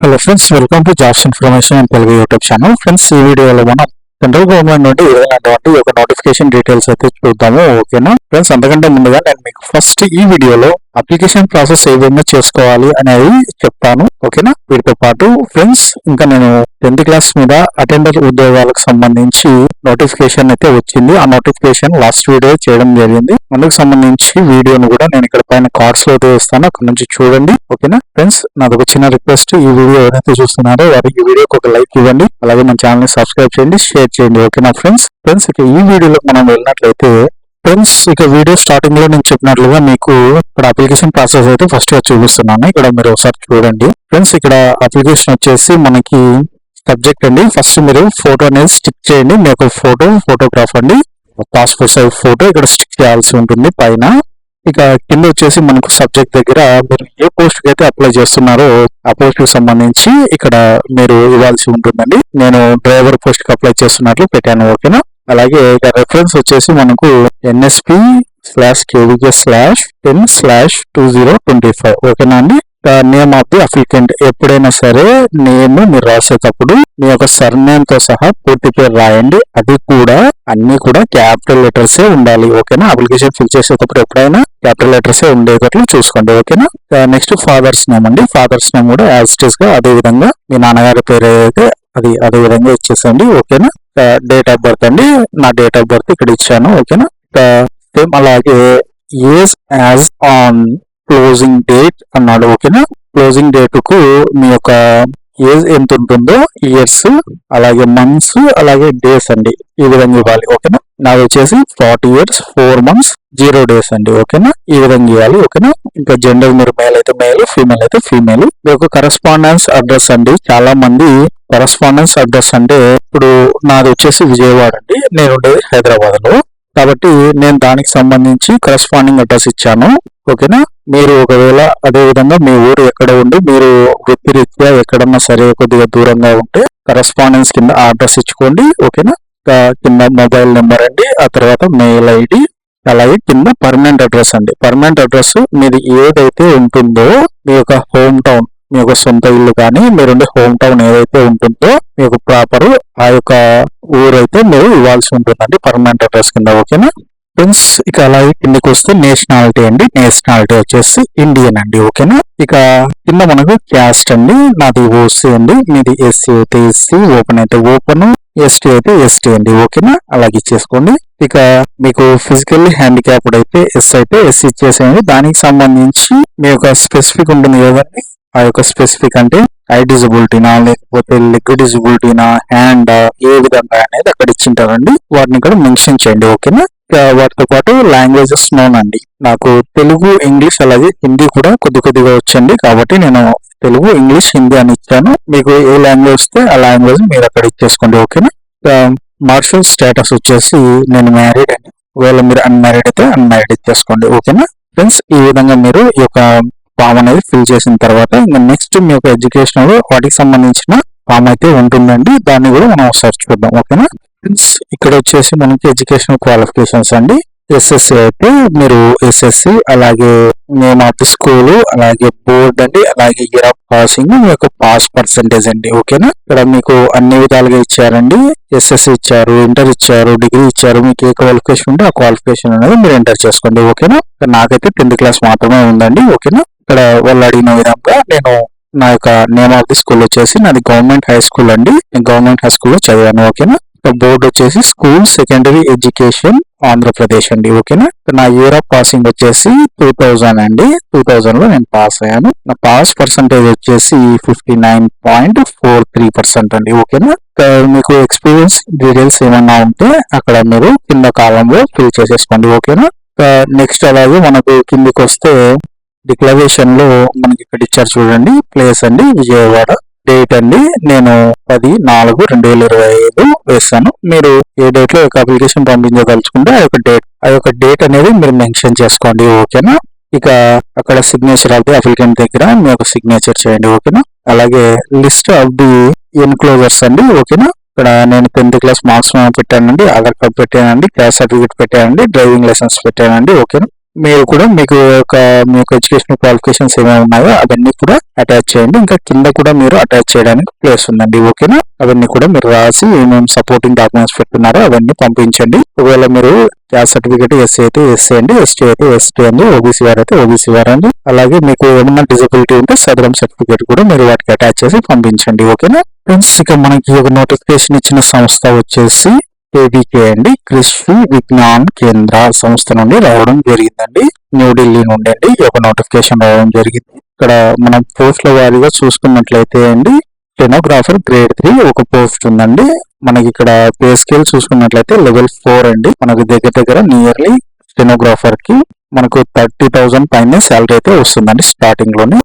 Hello friends welcome to jobs information and Telugu YouTube channel friends ఈ వీడియోలో మనం central government నుండి విడుదలైనటువంటి ఒక నోటిఫికేషన్ డీటెయిల్స్ అయితే చూద్దాము ఓకేనా ఫ్రెండ్స్ అంతకంటే ముందుగా నేను మీకు ఫస్ట్ ఈ వీడియోలో అప్లికేషన్ ప్రాసెస్ ఏ విధంగా చేసుకోవాలి అనేది చెప్తాను ఓకేనా? వీటితో పాటు ఫ్రెండ్స్ ఇంకా నేను టెన్త్ క్లాస్ మీద అటెండర్ ఉద్యోగాలకు సంబంధించి నోటిఫికేషన్ అయితే వచ్చింది. ఆ నోటిఫికేషన్ లాస్ట్ వీడియో చేయడం జరిగింది. అందుకు సంబంధించి వీడియోను కూడా నేను ఇక్కడ పైన కార్డ్స్లో అయితే అక్కడ నుంచి చూడండి ఓకేనా? ఫ్రెండ్స్ నాకు ఒక చిన్న రిక్వెస్ట్. ఈ వీడియో ఎవరైతే చూస్తున్నారో వారికి ఈ వీడియోకి ఒక లైక్ ఇవ్వండి. అలాగే మన ఛానల్ని సబ్స్క్రైబ్ చేయండి షేర్ చేయండి ఓకేనా ఫ్రెండ్స్? ఫ్రెండ్స్ ఇక ఈ వీడియోలో మనం వెళ్ళినట్లయితే ఫ్రెండ్స్ ఇక వీడియో స్టార్టింగ్లో నేను చెప్పినట్లుగా మీకు ఇక్కడ అప్లికేషన్ ప్రాసెస్ అయితే ఫస్ట్గా చూపిస్తున్నాను. ఇక్కడ మీరు ఒకసారి చూడండి. ఫ్రెండ్స్ ఇక్కడ అప్లికేషన్ వచ్చేసి మనకి సబ్జెక్ట్ అండి. ఫస్ట్ మీరు ఫోటో అనేది స్టిక్ చేయండి. మీ ఫోటో ఫోటోగ్రాఫ్ అండి. పాస్పోర్ట్ సైజ్ ఫోటో ఇక్కడ స్టిక్ చేయాల్సి ఉంటుంది పైన. ఇక కింద వచ్చేసి మనకు సబ్జెక్ట్ దగ్గర మీరు ఏ పోస్ట్కి అయితే అప్లై చేస్తున్నారో ఆ పోస్ట్కి సంబంధించి ఇక్కడ మీరు ఇవ్వాల్సి ఉంటుందండి. నేను డ్రైవర్ పోస్ట్కి అప్లై చేస్తున్నట్లు పెట్టాను ఓకేనా అలాగే ఇక రెఫరెన్స్ వచ్చేసి మనకు NSP slash KVK slash ten slash two zero twenty five ఓకేనా అండి? నేమ్ ఆఫ్ ది అప్లికెంట్ ఎప్పుడైనా సరే నేమ్ మీరు రాసేటప్పుడు మీ యొక్క సర్నేమ్తో సహా పూర్తి పేరు రాయండి. అది కూడా అన్ని కూడా క్యాపిటల్ లెటర్స్ ఏ ఉండాలి. ఓకేనా? అప్లికేషన్ ఫిల్ చేసేటప్పుడు ఎప్పుడైనా క్యాపిటల్ లెటర్స్ ఏ ఉండేటట్లు చూసుకోండి. ఓకేనా? నెక్స్ట్ ఫాదర్స్ నేమ్ అండి. ఫాదర్స్ నేమ్ కూడా యాజ్ ఇట్గా అదే విధంగా మీ నాన్నగారి పేరు ఏదైతే అది అదే విధంగా ఇచ్చేసండి ఓకేనా? డేట్ ఆఫ్ బర్త్ అండి నా డేట్ ఆఫ్ బర్త్ ఇక్కడ ఇచ్చాను ఓకేనా? సేమ్ అలాగే age as on closing date అన్నాడు ఓకేనా? క్లోజింగ్ డేట్కు మీ యొక్క ఏజ్ ఎంత ఉంటుందో ఇయర్స్ అలాగే మంత్స్ అలాగే డేస్ అండి ఈ విధంగా ఇవ్వాలి ఓకేనా? నాది వచ్చేసి forty years four months zero days అండి ఓకేనా? ఈ విధంగా ఇవ్వాలి ఓకేనా? ఇంకా జెండర్ మీరు మేల్ అయితే మేల్ ఫీమేల్ అయితే ఫీమేల్ మీ ఒక కరస్పాండెన్స్ అడ్రస్ అండి. చాలా మంది కరస్పాండెన్స్ అడ్రస్ అంటే ఇప్పుడు నాది వచ్చేసి విజయవాడ అండి. నేను ఉండేది హైదరాబాద్లో కాబట్టి నేను దానికి సంబంధించి కరస్పాండింగ్ అడ్రస్ ఇచ్చాను ఓకేనా? మీరు ఒకవేళ అదే విధంగా మీ ఊరు ఎక్కడ ఉండి మీరు వృత్తిరీత్యా ఎక్కడన్నా సరే కొద్దిగా దూరంగా ఉంటే కరస్పాండెన్స్ కింద అడ్రస్ ఇచ్చుకోండి ఓకేనా? కింద మొబైల్ నెంబర్ అండి ఆ తర్వాత మెయిల్ ఐడి అలాగే కింద పర్మనెంట్ అడ్రస్ అండి. పర్మనెంట్ అడ్రస్ మీది ఏదైతే ఉంటుందో మీ యొక్క హోమ్ టౌన్ మీ యొక్క సొంత ఇల్లు కానీ మీరుండే హోమ్ టౌన్ ఏదైతే ఉంటుందో మీ యొక్క ప్రాపర్ ఆ యొక్క ఊరైతే మీరు ఇవ్వాల్సి ఉంటుందండి పర్మనెంట్ అడ్రస్ కింద ఓకేనా? ఫ్రెండ్స్ ఇక అలాగే కిందకి వస్తే నేషనాలిటీ అండి. నేషనాలిటీ వచ్చేసి ఇండియన్ అండి ఓకేనా? ఇక కింద మనకు క్యాస్ట్ అండి నాది ఓసీ అండి. మీది ఎస్సీ అయితే ఎస్సీ ఓపెన్ అయితే ఓపెన్ ఎస్టీ అయితే ఎస్టీ అండి ఓకేనా? అలాగే ఇచ్చేసుకోండి. ఇక మీకు ఫిజికల్లీ హ్యాండిక్యాప్డ్ అయితే ఎస్ అయితే ఎస్ ఇచ్చేసేయండి. దానికి సంబంధించి మీ యొక్క స్పెసిఫిక్ ఉంటుంది కదండి. ఆ యొక్క స్పెసిఫిక్ అంటే ఐ డిజబిలిటీనా లేకపోతే లెగ్ డిజబిలిటీనా హ్యాండ్ ఏ విధంగా అనేది అక్కడ ఇచ్చింటారండి వాటిని ఇక్కడ మెన్షన్ చేయండి ఓకేనా? వాటితో పాటు లాంగ్వేజెస్ నోన్ అండి నాకు తెలుగు ఇంగ్లీష్ అలాగే హిందీ కూడా కొద్ది కొద్దిగా వచ్చండి. కాబట్టి నేను తెలుగు ఇంగ్లీష్ హిందీ అని ఇచ్చాను. మీకు ఏ లాంగ్వేజ్ వస్తే ఆ లాంగ్వేజ్ మీరు అక్కడ ఇచ్చేసుకోండి ఓకేనా మార్షల్ స్టేటస్ వచ్చేసి నేను మ్యారీడ్ అండి ఒకవేళ మీరు అన్మ్యారీడ్ అయితే అన్మ్యారీడ్ ఇచ్చేసుకోండి ఓకేనా ఫ్రెండ్స్ ఈ విధంగా మీరు ఈ యొక్క ఫామ్ అనేది ఫిల్ చేసిన తర్వాత ఇంకా నెక్స్ట్ మీ యొక్క ఎడ్యుకేషన్ వాటికి సంబంధించిన ఫామ్ అయితే ఉంటుందండి. దాన్ని కూడా మనం ఒకసారి చూద్దాం ఓకేనా ఫ్రెండ్స్ ఇక్కడ వచ్చేసి మనకి ఎడ్యుకేషన్ క్వాలిఫికేషన్స్ అండి. ఎస్ఎస్సి అయితే మీరు ఎస్ఎస్సి అలాగే నేమ్ ఆఫ్ స్కూల్ అలాగే బోర్డ్ అండి అలాగే ఇయర్ ఆఫ్ పాసింగ్ మీ యొక్క పాస్ పర్సంటేజ్ అండి. ఓకేనా ఇక్కడ మీకు అన్ని విధాలుగా ఇచ్చారండి. ఎస్ఎస్సి ఇచ్చారు ఇంటర్ ఇచ్చారు డిగ్రీ ఇచ్చారు మీకు ఏ క్వాలిఫికేషన్ ఉంటే ఆ క్వాలిఫికేషన్ అనేది మీరు ఎంటర్ చేసుకోండి. ఓకేనా నాకైతే టెన్త్ క్లాస్ మాత్రమే ఉందండి. ఓకేనా ఇక్కడ వాళ్ళు అడిగిన విధంగా నేను నా యొక్క నేమ్ ఆఫ్ ది స్కూల్ వచ్చేసి నాది గవర్నమెంట్ హై స్కూల్ అండి. నేను గవర్నమెంట్ హై స్కూల్లో చదివాను. ఓకేనా బోర్డు వచ్చేసి స్కూల్ సెకండరీ ఎడ్యుకేషన్ ఆంధ్రప్రదేశ్ అండి. ఓకేనా? నా ఇయర్ ఆఫ్ పాసింగ్ వచ్చేసి టూ థౌజండ్ అండి. టూ థౌజండ్లో నేను పాస్ అయ్యాను. నా పాస్ పర్సంటేజ్ వచ్చేసి fifty nine point four three percent అండి. ఓకేనా? మీకు ఎక్స్పీరియన్స్ డీటెయిల్స్ ఏమన్నా ఉంటే అక్కడ మీరు కింద కాలంలో ఫిల్ చేసేసుకోండి. ఓకేనా? నెక్స్ట్ అలాగే మనకు కిందికి వస్తే డిక్లరేషన్లో మనకి ఇక్కడ ఇచ్చారు చూడండి. ప్లేస్ అండి విజయవాడ. డేట్ అండి. నేను పది నాలుగు రెండు వేల ఇరవై ఐదు వేస్తాను. మీరు ఏ డేట్లో ఒక అప్లికేషన్ పంపించదలుచుకుంటే ఆ యొక్క డేట్ ఆ యొక్క డేట్ అనేది మీరు మెన్షన్ చేసుకోండి. ఓకేనా? ఇక అక్కడ సిగ్నేచర్ ఆఫ్ ది అప్లికెంట్ దగ్గర మీ యొక్క సిగ్నేచర్ చేయండి. ఓకేనా? అలాగే లిస్ట్ ఆఫ్ ది ఎన్క్లోజర్స్ అండి. ఓకేనా? ఇక్కడ నేను టెన్త్ క్లాస్ మార్క్స్ పెట్టానండి. ఆధార్ కార్డ్ పెట్టానండి. క్లాస్ సర్టిఫికేట్ పెట్టానండి. డ్రైవింగ్ లైసెన్స్ పెట్టానండి. ఓకేనా? మీరు కూడా మీకు యొక్క మీకు ఎడ్యుకేషన్ క్వాలిఫికేషన్స్ ఏమేమి ఉన్నాయో అవన్నీ కూడా అటాచ్ చేయండి. ఇంకా కింద కూడా మీరు అటాచ్ చేయడానికి ప్లేస్ ఉందండి. ఓకేనా అవన్నీ కూడా మీరు రాసి ఏమేమి సపోర్టింగ్ డాక్యుమెంట్స్ పెట్టున్నారో అవన్నీ పంపించండి. ఒకవేళ మీరు క్యాస్ట్ సర్టిఫికేట్ ఎస్సీ అయితే ఎస్సీ అండి ఎస్టీ అయితే ఎస్టీ అండి ఓబీసీ వారు అయితే ఓబీసీ వారు అండి. అలాగే మీకు ఏమన్నా డిజబిలిటీ ఉంటే సదరం సర్టిఫికేట్ కూడా మీరు వాటికి అటాచ్ చేసి పంపించండి. ఓకేనా ఫ్రెండ్స్ ఇక మనకి ఒక నోటిఫికేషన్ ఇచ్చిన సంస్థ వచ్చేసి కేబీకే అండి కృషి విజ్ఞాన్ కేంద్ర సంస్థ నుండి రావడం జరిగిందండి. న్యూఢిల్లీ నుండి అండి. ఈ యొక్క నోటిఫికేషన్ రావడం జరిగింది. ఇక్కడ మనం పోస్టుల వారీగా చూసుకున్నట్లయితే అండి టెనోగ్రాఫర్ గ్రేడ్ త్రీ ఒక పోస్ట్ ఉందండి. మనకి ఇక్కడ పే స్కేల్ చూసుకున్నట్లయితే లెవెల్ ఫోర్ అండి. మనకు దగ్గర దగ్గర నియర్లీ స్టెనోగ్రాఫర్కి మనకు థర్టీ థౌసండ్ పైన శాలరీ అయితే వస్తుందండి స్టార్టింగ్లోనే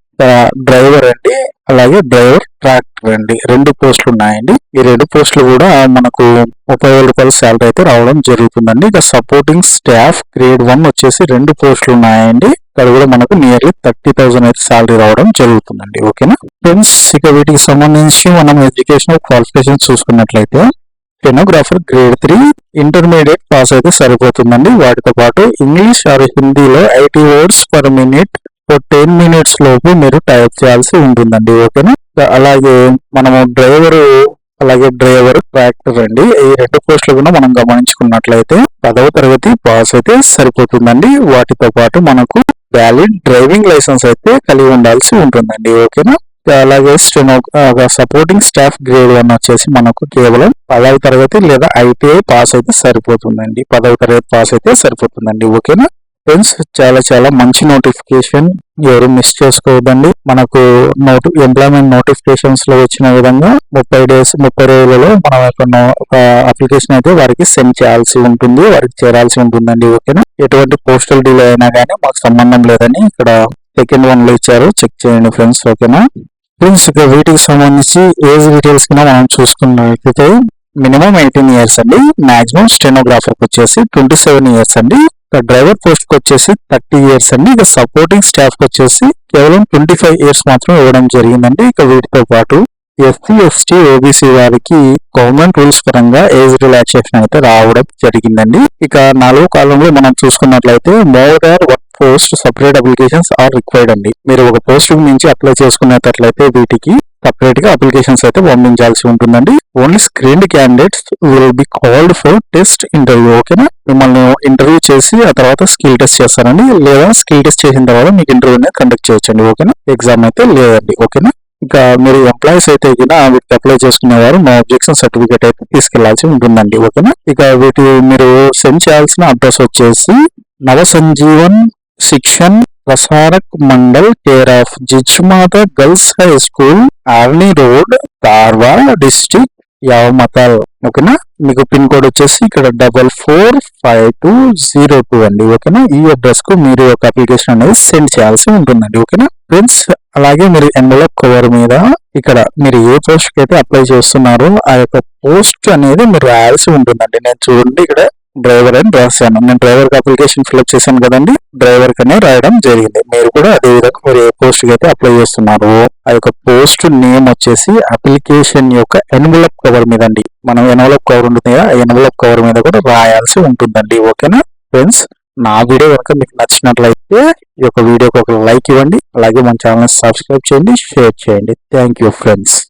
డ్రైవర్ అండి అలాగే డ్రైవర్ ట్రాక్ అండి. రెండు పోస్టులు ఉన్నాయండి. ఈ రెండు పోస్టులు కూడా మనకు ముప్పై వేల రూపాయల శాలరీ అయితే రావడం జరుగుతుందండి. ఇక సపోర్టింగ్ స్టాఫ్ గ్రేడ్ వన్ వచ్చేసి రెండు పోస్టులు ఉన్నాయండి. ఇక్కడ కూడా మనకు నియర్లీ థర్టీ థౌసండ్ అయితే శాలరీ రావడం జరుగుతుందండి. ఓకేనా? ఫ్రెండ్స్ ఇక వీటికి సంబంధించి మనం ఎడ్యుకేషనల్ క్వాలిఫికేషన్ చూసుకున్నట్లయితే stenographer grade three intermediate pass అయితే సరిపోతుందండి. వాటితో పాటు ఇంగ్లీష్ ఆర్ హిందీలో eighty words per minute ten minutes లోపు మీరు టైప్ చేయాల్సి ఉంటుందండి. ఓకేనా? అలాగే మనము డ్రైవరు అలాగే డ్రైవర్ ట్రాక్టర్ అండి. ఈ రెండు పోస్టులు కూడా మనం గమనించుకున్నట్లయితే పదవ తరగతి పాస్ అయితే సరిపోతుందండి. వాటితో పాటు మనకు వ్యాలిడ్ డ్రైవింగ్ లైసెన్స్ అయితే కలిగి ఉండాల్సి ఉంటుందండి. ఓకేనా? అలాగే steno supporting staff grade one వచ్చేసి మనకు కేవలం పదవ తరగతి లేదా ఐటీఐ పాస్ అయితే సరిపోతుందండి. పదవ తరగతి పాస్ అయితే సరిపోతుందండి. ఓకేనా? ఫ్రెండ్స్ చాలా చాలా మంచి నోటిఫికేషన్ ఎవరు మిస్ చేసుకోవద్దండి. మనకు నోటి ఎంప్లాయ్మెంట్ నోటిఫికేషన్స్లో వచ్చిన విధంగా ముప్పై డేస్ ముప్పై రోజులలో మనం ఒక అప్లికేషన్ అయితే వారికి సెండ్ చేయాల్సి ఉంటుంది. వారికి చేరాల్సి ఉంటుందండి. ఓకేనా? ఎటువంటి పోస్టల్ డిలే అయినా కానీ మాకు సంబంధం లేదని ఇక్కడ సెకండ్ వన్లో ఇచ్చారు. చెక్ చేయండి ఫ్రెండ్స్ ఓకేనా? ఫ్రెండ్స్ ఇక వీటికి సంబంధించి ఏజ్ డీటెయిల్స్ కింద మనం చూసుకున్నట్లయితే మినిమం ఎయిటీన్ ఇయర్స్ అండి. మాక్సిమం స్టెనోగ్రాఫర్ వచ్చేసి ట్వంటీ సెవెన్ ఇయర్స్ అండి. ఇక డ్రైవర్ పోస్ట్కి వచ్చేసి థర్టీ ఇయర్స్ అండి. ఇక సపోర్టింగ్ స్టాఫ్కి వచ్చేసి కేవలం ట్వంటీ ఫైవ్ ఇయర్స్ మాత్రం ఇవ్వడం జరిగిందండి. ఇక వీటితో పాటు ఎస్సీ ఎస్టీ ఓబీసీ వారికి గవర్నమెంట్ రూల్స్ పరంగా ఏజ్ రిలాక్సేషన్ అయితే రావడం జరిగిందండి. ఇక నాలుగో కాలంలో మనం చూసుకున్నట్లయితే more or work post separate applications are required అండి. మీరు ఒక పోస్ట్ నుంచి అప్లై చేసుకునేటట్లయితే వీటికి సపరేట్గా అప్లికేషన్స్ అయితే పంపించాల్సి ఉంటుందండి. Only screened candidates will be called for test interview ఓకేనా మిమ్మల్ని ఇంటర్వ్యూ చేసి ఆ తర్వాత స్కిల్ టెస్ట్ చేస్తారండి లేదా స్కిల్ టెస్ట్ చేసిన తర్వాత మీకు ఇంటర్వ్యూ అనేది కండక్ట్ చేయొచ్చండి ఓకేనా ఎగ్జామ్ అయితే లేదండి ఓకేనా ఇంకా మీరు ఎంప్లాయీస్ అయితే కింద వీటికి అప్లై చేసుకునేవారు నో అబ్జెక్షన్ సర్టిఫికేట్ అయితే తీసుకెళ్ళాల్సి ఉంటుందండి ఓకేనా ఇక వీటి మీరు సెండ్ చేయాల్సిన అడ్రస్ వచ్చేసి Nava Sanjeevan Shikshan Prasarak Mandal care of Jijamata girls high school Arni road Dharwad district యావమతల్. ఓకేనా? మీకు పిన్ కోడ్ వచ్చేసి ఇక్కడ double four five two zero two అండి. ఓకేనా? ఈ అడ్రస్కు మీరు ఒక అప్లికేషన్ అనేది సెండ్ చేయాల్సి ఉంటుందండి. ఓకేనా? ఫ్రెండ్స్ అలాగే మీరు ఎన్వలప్ కవర్ మీద ఇక్కడ మీరు ఏ పోస్ట్కి అయితే అప్లై చేస్తున్నారో ఆ యొక్క పోస్ట్ అనేది మీరు రాయాల్సి ఉంటుందండి. నేను చూడండి ఇక్కడ. డ్రైవర్ అని రాశాను. నేను డ్రైవర్కి అప్లికేషన్ ఫిల్అప్ చేశాను కదండి. డ్రైవర్ కనే రాయడం జరిగింది. మీరు కూడా అదే విధంగా మీరు ఏ పోస్ట్కి అయితే అప్లై చేస్తున్నారు ఆ యొక్క పోస్ట్ నేమ్ వచ్చేసి అప్లికేషన్ యొక్క ఎన్వలప్ కవర్ మీద అండి మనం ఎన్వలప్ కవర్ ఉంటుంది కదా ఎన్వలప్ కవర్ మీద కూడా రాయాల్సి ఉంటుందండి. ఓకేనా ఫ్రెండ్స్? నా వీడియో కనుక మీకు నచ్చినట్లయితే ఈ యొక్క వీడియోకి ఒక లైక్ ఇవ్వండి. అలాగే మన ఛానల్ సబ్స్క్రైబ్ చేయండి షేర్ చేయండి. Thank you friends.